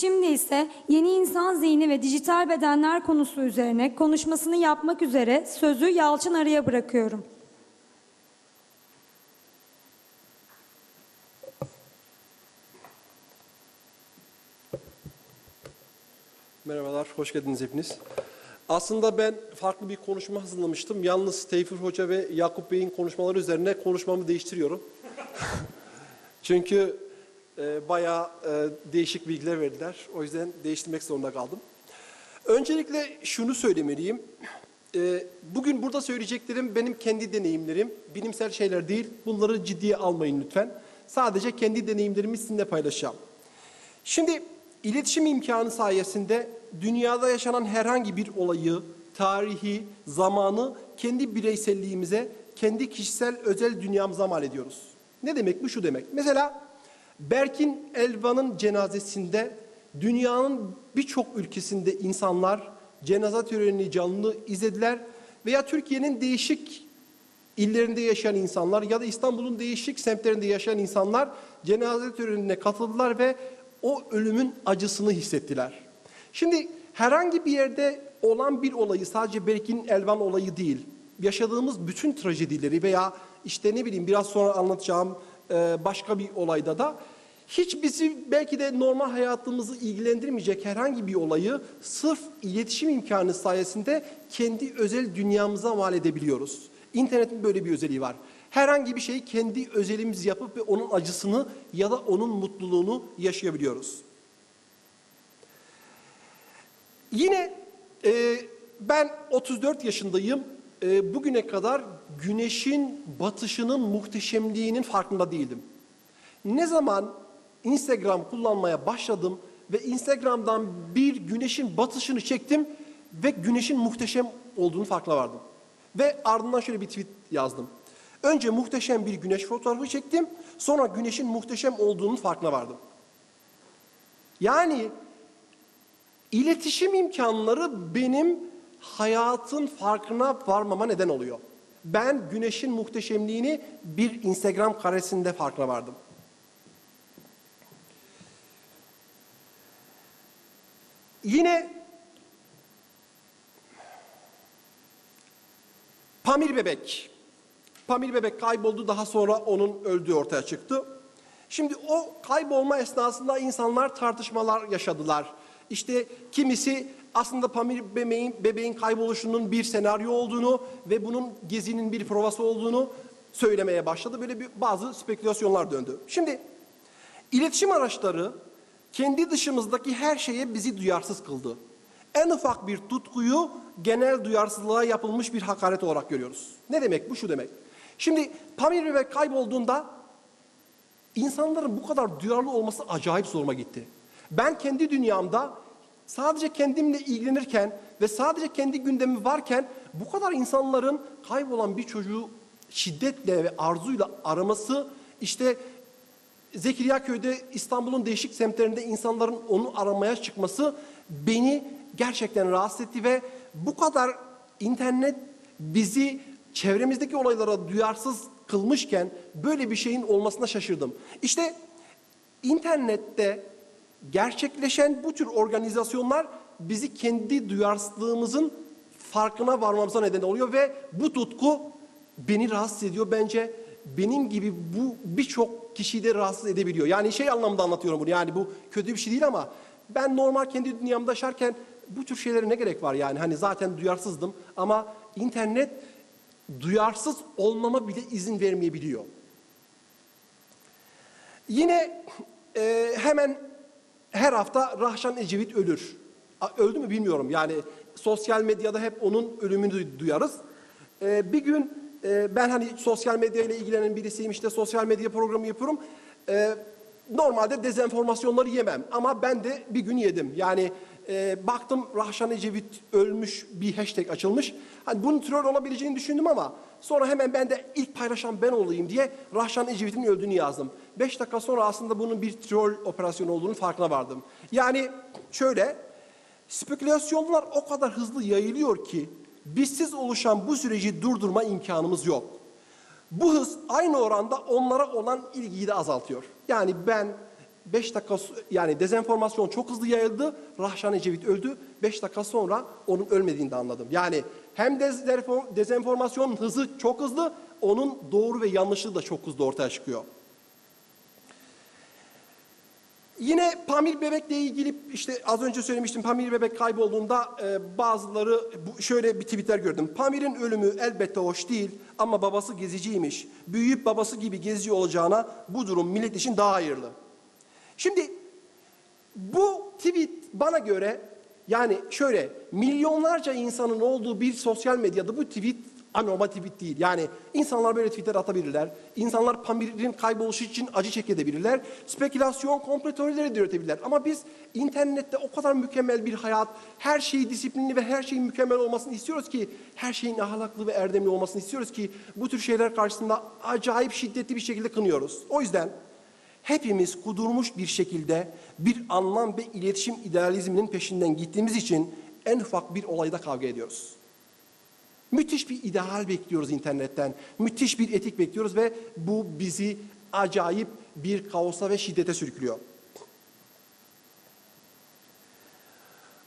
Şimdi ise yeni insan zihni ve dijital bedenler konusu üzerine konuşmasını yapmak üzere sözü Yalçın Arı'ya bırakıyorum. Merhabalar, hoş geldiniz hepiniz. Aslında ben farklı bir konuşma hazırlamıştım. Yalnız Tevfik Hoca ve Yakup Bey'in konuşmaları üzerine konuşmamı değiştiriyorum. Çünkü e, bayağı e, değişik bilgiler verdiler. O yüzden değiştirmek zorunda kaldım. Öncelikle şunu söylemeliyim. E, bugün burada söyleyeceklerim benim kendi deneyimlerim. Bilimsel şeyler değil. Bunları ciddiye almayın lütfen. Sadece kendi deneyimlerimi sizinle paylaşacağım. Şimdi iletişim imkanı sayesinde dünyada yaşanan herhangi bir olayı, tarihi, zamanı kendi bireyselliğimize, kendi kişisel özel dünyamıza mal ediyoruz. Ne demek bu? Şu demek. Mesela Berkin Elvan'ın cenazesinde dünyanın birçok ülkesinde insanlar cenaze törenini canlı izlediler veya Türkiye'nin değişik illerinde yaşayan insanlar ya da İstanbul'un değişik semtlerinde yaşayan insanlar cenaze törenine katıldılar ve o ölümün acısını hissettiler. Şimdi herhangi bir yerde olan bir olayı sadece Berkin Elvan olayı değil, yaşadığımız bütün trajedileri veya işte ne bileyim biraz sonra anlatacağım e, başka bir olayda da hiç bizi belki de normal hayatımızı ilgilendirmeyecek herhangi bir olayı sırf iletişim imkanı sayesinde kendi özel dünyamıza mal edebiliyoruz. İnternetin böyle bir özelliği var. Herhangi bir şeyi kendi özelimiz yapıp ve onun acısını ya da onun mutluluğunu yaşayabiliyoruz. Yine e, ben 34 yaşındayım. E, bugüne kadar güneşin batışının muhteşemliğinin farkında değildim. Ne zaman Instagram kullanmaya başladım ve Instagram'dan bir güneşin batışını çektim ve güneşin muhteşem olduğunu farkına vardım. Ve ardından şöyle bir tweet yazdım. Önce muhteşem bir güneş fotoğrafı çektim, sonra güneşin muhteşem olduğunun farkına vardım. Yani iletişim imkanları benim hayatın farkına varmama neden oluyor. Ben güneşin muhteşemliğini bir Instagram karesinde farkına vardım. Yine Pamir Bebek. Pamir Bebek kayboldu daha sonra onun öldüğü ortaya çıktı. Şimdi o kaybolma esnasında insanlar tartışmalar yaşadılar. İşte kimisi aslında Pamir bebeğin, bebeğin kayboluşunun bir senaryo olduğunu ve bunun gezinin bir provası olduğunu söylemeye başladı. Böyle bir bazı spekülasyonlar döndü. Şimdi iletişim araçları kendi dışımızdaki her şeye bizi duyarsız kıldı. En ufak bir tutkuyu genel duyarsızlığa yapılmış bir hakaret olarak görüyoruz. Ne demek bu? Şu demek. Şimdi Pamir Bebek kaybolduğunda insanların bu kadar duyarlı olması acayip zoruma gitti. Ben kendi dünyamda sadece kendimle ilgilenirken ve sadece kendi gündemi varken bu kadar insanların kaybolan bir çocuğu şiddetle ve arzuyla araması işte Zekeriya köyde İstanbul'un değişik semtlerinde insanların onu aramaya çıkması beni gerçekten rahatsız etti ve bu kadar internet bizi çevremizdeki olaylara duyarsız kılmışken böyle bir şeyin olmasına şaşırdım. İşte internette gerçekleşen bu tür organizasyonlar bizi kendi duyarsızlığımızın farkına varmamıza neden oluyor ve bu tutku beni rahatsız ediyor. Bence benim gibi bu birçok kişiyi de rahatsız edebiliyor. Yani şey anlamda anlatıyorum bunu. Yani bu kötü bir şey değil ama ben normal kendi dünyamda yaşarken bu tür şeylere ne gerek var yani? Hani zaten duyarsızdım ama internet duyarsız olmama bile izin vermeyebiliyor. Yine e, hemen her hafta Rahşan Ecevit ölür. Öldü mü bilmiyorum. Yani sosyal medyada hep onun ölümünü duyarız. E, bir gün e, ben hani sosyal medya ile ilgilenen birisiyim. işte sosyal medya programı yapıyorum. E, normalde dezenformasyonları yemem. Ama ben de bir gün yedim. Yani e, baktım Rahşan Ecevit ölmüş bir hashtag açılmış. Hani bunun troll olabileceğini düşündüm ama sonra hemen ben de ilk paylaşan ben olayım diye Rahşan Ecevit'in öldüğünü yazdım. Beş dakika sonra aslında bunun bir troll operasyonu olduğunu farkına vardım. Yani şöyle spekülasyonlar o kadar hızlı yayılıyor ki bizsiz oluşan bu süreci durdurma imkanımız yok. Bu hız aynı oranda onlara olan ilgiyi de azaltıyor. Yani ben 5 dakika yani dezenformasyon çok hızlı yayıldı. Rahşan Ecevit öldü. 5 dakika sonra onun ölmediğini de anladım. Yani hem dezenfor- dezenformasyonun hızı çok hızlı, onun doğru ve yanlışlığı da çok hızlı ortaya çıkıyor. Yine Pamir Bebek'le ilgili işte az önce söylemiştim Pamir Bebek kaybolduğunda e, bazıları bu, şöyle bir tweetler gördüm. Pamir'in ölümü elbette hoş değil ama babası geziciymiş. Büyüyüp babası gibi gezici olacağına bu durum millet için daha hayırlı. Şimdi bu tweet bana göre yani şöyle milyonlarca insanın olduğu bir sosyal medyada bu tweet anormal tweet değil. Yani insanlar böyle tweetler atabilirler. İnsanlar Pamir'in kayboluşu için acı çekebilirler. Spekülasyon, komplo teorileri de üretebilirler. Ama biz internette o kadar mükemmel bir hayat, her şeyi disiplinli ve her şeyin mükemmel olmasını istiyoruz ki, her şeyin ahlaklı ve erdemli olmasını istiyoruz ki, bu tür şeyler karşısında acayip şiddetli bir şekilde kınıyoruz. O yüzden hepimiz kudurmuş bir şekilde bir anlam ve iletişim idealizminin peşinden gittiğimiz için en ufak bir olayda kavga ediyoruz. Müthiş bir ideal bekliyoruz internetten. Müthiş bir etik bekliyoruz ve bu bizi acayip bir kaosa ve şiddete sürüklüyor.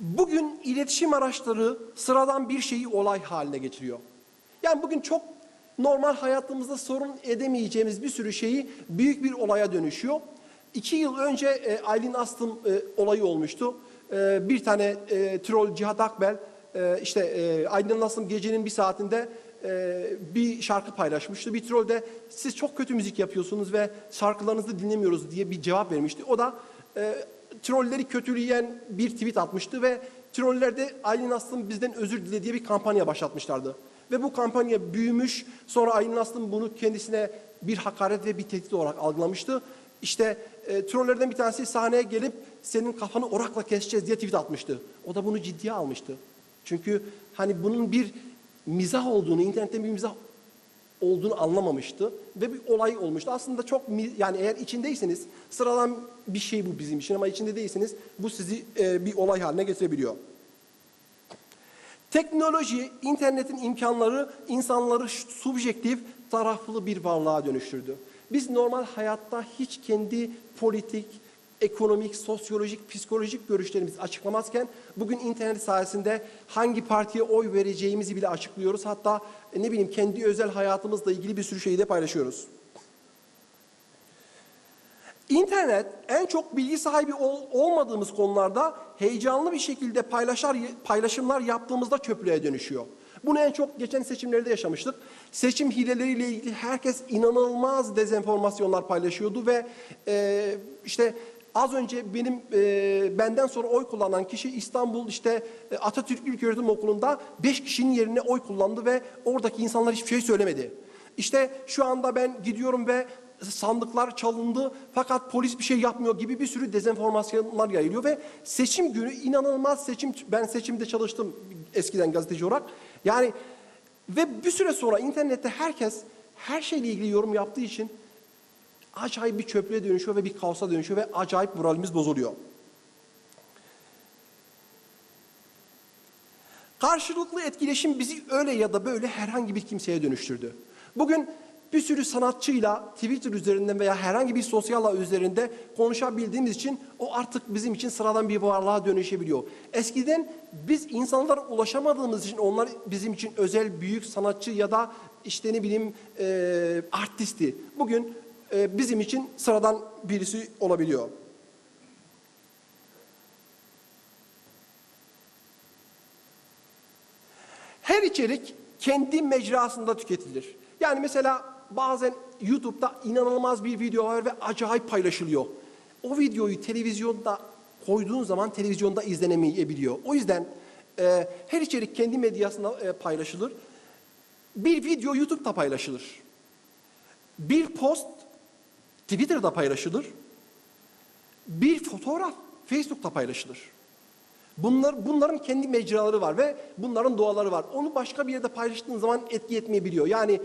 Bugün iletişim araçları sıradan bir şeyi olay haline getiriyor. Yani bugün çok normal hayatımızda sorun edemeyeceğimiz bir sürü şeyi büyük bir olaya dönüşüyor. İki yıl önce e, Aylin Astım e, olayı olmuştu. E, bir tane e, troll Cihat Akbel e, işte e, Astım gecenin bir saatinde e, bir şarkı paylaşmıştı. Bir troll de siz çok kötü müzik yapıyorsunuz ve şarkılarınızı dinlemiyoruz diye bir cevap vermişti. O da e, trolleri kötüleyen bir tweet atmıştı ve troller de Aylin Aslım bizden özür dile diye bir kampanya başlatmışlardı. Ve bu kampanya büyümüş. Sonra Aylin Aslım bunu kendisine bir hakaret ve bir tehdit olarak algılamıştı. İşte e, trollerden bir tanesi sahneye gelip senin kafanı orakla keseceğiz diye tweet atmıştı. O da bunu ciddiye almıştı. Çünkü hani bunun bir mizah olduğunu, internetten bir mizah olduğunu anlamamıştı ve bir olay olmuştu. Aslında çok yani eğer içindeyseniz sıradan bir şey bu bizim için ama içinde değilseniz bu sizi e, bir olay haline getirebiliyor. Teknoloji, internetin imkanları insanları subjektif, taraflı bir varlığa dönüştürdü. Biz normal hayatta hiç kendi politik, ekonomik, sosyolojik, psikolojik görüşlerimizi açıklamazken bugün internet sayesinde hangi partiye oy vereceğimizi bile açıklıyoruz. Hatta e, ne bileyim kendi özel hayatımızla ilgili bir sürü şeyi de paylaşıyoruz. İnternet en çok bilgi sahibi ol- olmadığımız konularda heyecanlı bir şekilde paylaşar paylaşımlar yaptığımızda köprüye dönüşüyor. Bunu en çok geçen seçimlerde yaşamıştık. Seçim hileleriyle ilgili herkes inanılmaz dezenformasyonlar paylaşıyordu ve e, işte az önce benim e, benden sonra oy kullanan kişi İstanbul işte e, Atatürk İlköğretim Okulu'nda 5 kişinin yerine oy kullandı ve oradaki insanlar hiçbir şey söylemedi. İşte şu anda ben gidiyorum ve sandıklar çalındı fakat polis bir şey yapmıyor gibi bir sürü dezenformasyonlar yayılıyor ve seçim günü inanılmaz seçim ben seçimde çalıştım eskiden gazeteci olarak. Yani ve bir süre sonra internette herkes her şeyle ilgili yorum yaptığı için acayip bir çöplüğe dönüşüyor ve bir kaosa dönüşüyor ve acayip moralimiz bozuluyor. Karşılıklı etkileşim bizi öyle ya da böyle herhangi bir kimseye dönüştürdü. Bugün bir sürü sanatçıyla Twitter üzerinden veya herhangi bir sosyal ağ üzerinde konuşabildiğimiz için o artık bizim için sıradan bir varlığa dönüşebiliyor. Eskiden biz insanlara ulaşamadığımız için onlar bizim için özel büyük sanatçı ya da işte ne bileyim e, artisti. Bugün e, bizim için sıradan birisi olabiliyor. Her içerik kendi mecrasında tüketilir. Yani mesela bazen YouTube'da inanılmaz bir video var ve acayip paylaşılıyor. O videoyu televizyonda koyduğun zaman televizyonda izlenemeyebiliyor. O yüzden e, her içerik kendi medyasında e, paylaşılır. Bir video YouTube'da paylaşılır. Bir post Twitter'da paylaşılır. Bir fotoğraf Facebook'ta paylaşılır. Bunlar, bunların kendi mecraları var ve bunların doğaları var. Onu başka bir yerde paylaştığın zaman etki etmeyebiliyor. Yani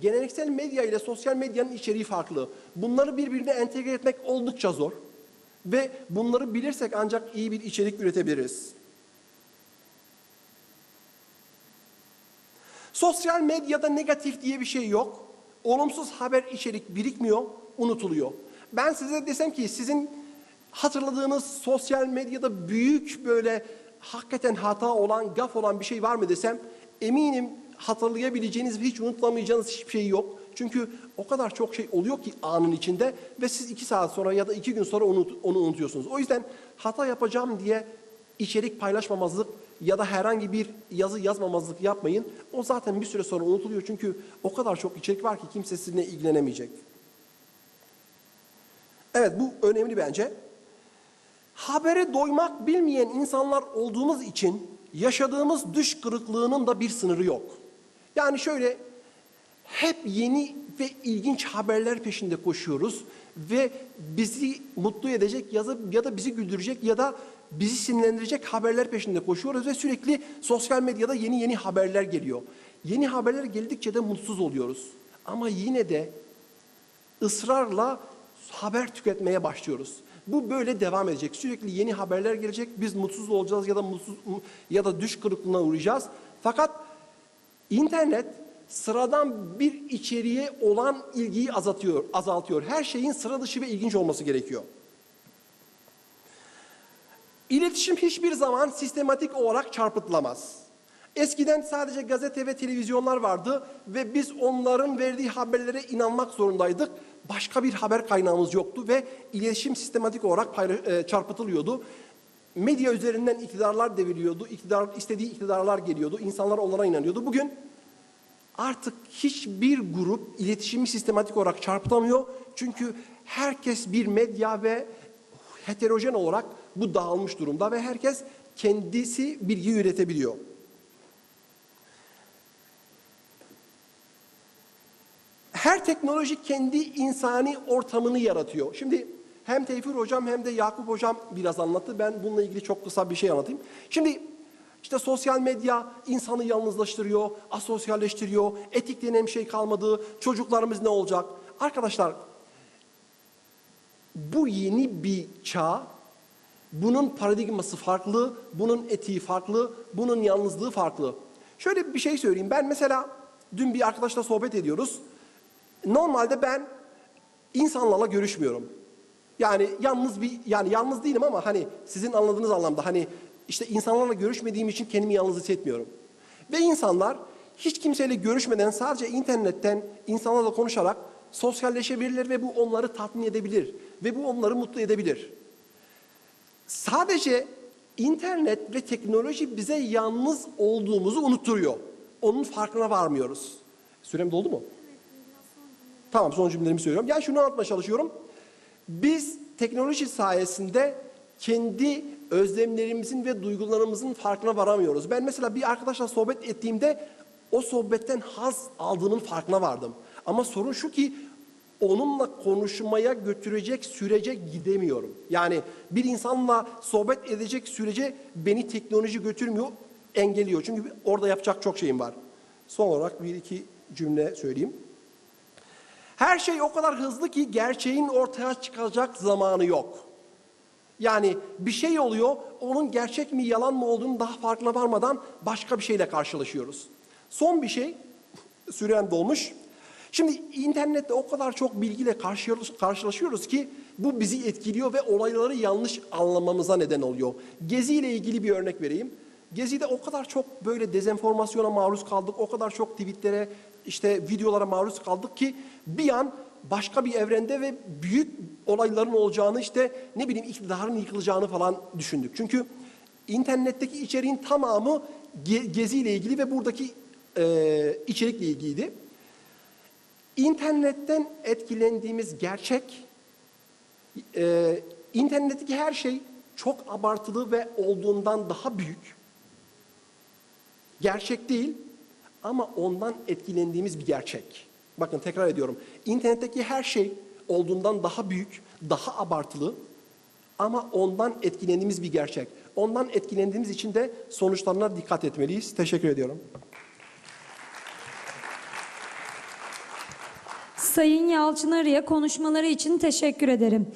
geleneksel medya ile sosyal medyanın içeriği farklı. Bunları birbirine entegre etmek oldukça zor. Ve bunları bilirsek ancak iyi bir içerik üretebiliriz. Sosyal medyada negatif diye bir şey yok. Olumsuz haber içerik birikmiyor, unutuluyor. Ben size desem ki sizin hatırladığınız sosyal medyada büyük böyle hakikaten hata olan, gaf olan bir şey var mı desem eminim hatırlayabileceğiniz ve hiç unutlamayacağınız hiçbir şey yok. Çünkü o kadar çok şey oluyor ki anın içinde ve siz iki saat sonra ya da iki gün sonra onu, onu unutuyorsunuz. O yüzden hata yapacağım diye içerik paylaşmamazlık ya da herhangi bir yazı yazmamazlık yapmayın. O zaten bir süre sonra unutuluyor çünkü o kadar çok içerik var ki kimse sizinle ilgilenemeyecek. Evet bu önemli bence. Habere doymak bilmeyen insanlar olduğumuz için yaşadığımız düş kırıklığının da bir sınırı yok. Yani şöyle hep yeni ve ilginç haberler peşinde koşuyoruz ve bizi mutlu edecek ya da, ya da bizi güldürecek ya da bizi sinirlendirecek haberler peşinde koşuyoruz ve sürekli sosyal medyada yeni yeni haberler geliyor. Yeni haberler geldikçe de mutsuz oluyoruz. Ama yine de ısrarla haber tüketmeye başlıyoruz. Bu böyle devam edecek. Sürekli yeni haberler gelecek. Biz mutsuz olacağız ya da mutsuz ya da düş kırıklığına uğrayacağız. Fakat internet sıradan bir içeriğe olan ilgiyi azaltıyor, azaltıyor. Her şeyin sıra dışı ve ilginç olması gerekiyor. İletişim hiçbir zaman sistematik olarak çarpıtılamaz. Eskiden sadece gazete ve televizyonlar vardı ve biz onların verdiği haberlere inanmak zorundaydık. Başka bir haber kaynağımız yoktu ve iletişim sistematik olarak e, çarpıtılıyordu. Medya üzerinden iktidarlar devriliyordu, iktidar, istediği iktidarlar geliyordu, insanlar onlara inanıyordu. Bugün artık hiçbir grup iletişimi sistematik olarak çarpıtamıyor. Çünkü herkes bir medya ve heterojen olarak bu dağılmış durumda ve herkes kendisi bilgi üretebiliyor. Her teknoloji kendi insani ortamını yaratıyor. Şimdi hem Tevfik Hocam hem de Yakup Hocam biraz anlattı. Ben bununla ilgili çok kısa bir şey anlatayım. Şimdi işte sosyal medya insanı yalnızlaştırıyor, asosyalleştiriyor, etik denen bir şey kalmadı, çocuklarımız ne olacak? Arkadaşlar bu yeni bir çağ, bunun paradigması farklı, bunun etiği farklı, bunun yalnızlığı farklı. Şöyle bir şey söyleyeyim. Ben mesela dün bir arkadaşla sohbet ediyoruz. Normalde ben insanlarla görüşmüyorum. Yani yalnız bir yani yalnız değilim ama hani sizin anladığınız anlamda hani işte insanlarla görüşmediğim için kendimi yalnız hissetmiyorum. Ve insanlar hiç kimseyle görüşmeden sadece internetten insanlarla konuşarak sosyalleşebilirler ve bu onları tatmin edebilir ve bu onları mutlu edebilir. Sadece internet ve teknoloji bize yalnız olduğumuzu unutturuyor. Onun farkına varmıyoruz. Sürem doldu mu? Tamam son cümlelerimi söylüyorum. Yani şunu anlatmaya çalışıyorum. Biz teknoloji sayesinde kendi özlemlerimizin ve duygularımızın farkına varamıyoruz. Ben mesela bir arkadaşla sohbet ettiğimde o sohbetten haz aldığının farkına vardım. Ama sorun şu ki onunla konuşmaya götürecek sürece gidemiyorum. Yani bir insanla sohbet edecek sürece beni teknoloji götürmüyor, engelliyor. Çünkü orada yapacak çok şeyim var. Son olarak bir iki cümle söyleyeyim. Her şey o kadar hızlı ki gerçeğin ortaya çıkacak zamanı yok. Yani bir şey oluyor, onun gerçek mi yalan mı olduğunu daha farkına varmadan başka bir şeyle karşılaşıyoruz. Son bir şey, sürem dolmuş. Şimdi internette o kadar çok bilgiyle karşılaş- karşılaşıyoruz ki bu bizi etkiliyor ve olayları yanlış anlamamıza neden oluyor. Gezi ile ilgili bir örnek vereyim. Gezi'de o kadar çok böyle dezenformasyona maruz kaldık, o kadar çok tweetlere, işte videolara maruz kaldık ki bir an başka bir evrende ve büyük olayların olacağını işte ne bileyim iktidarın yıkılacağını falan düşündük. Çünkü internetteki içeriğin tamamı Ge- Gezi ile ilgili ve buradaki e, içerikle ilgiliydi. İnternetten etkilendiğimiz gerçek, e, internetteki her şey çok abartılı ve olduğundan daha büyük. Gerçek değil ama ondan etkilendiğimiz bir gerçek. Bakın tekrar ediyorum. İnternetteki her şey olduğundan daha büyük, daha abartılı ama ondan etkilendiğimiz bir gerçek. Ondan etkilendiğimiz için de sonuçlarına dikkat etmeliyiz. Teşekkür ediyorum. Sayın Yalçın Arı'ya konuşmaları için teşekkür ederim.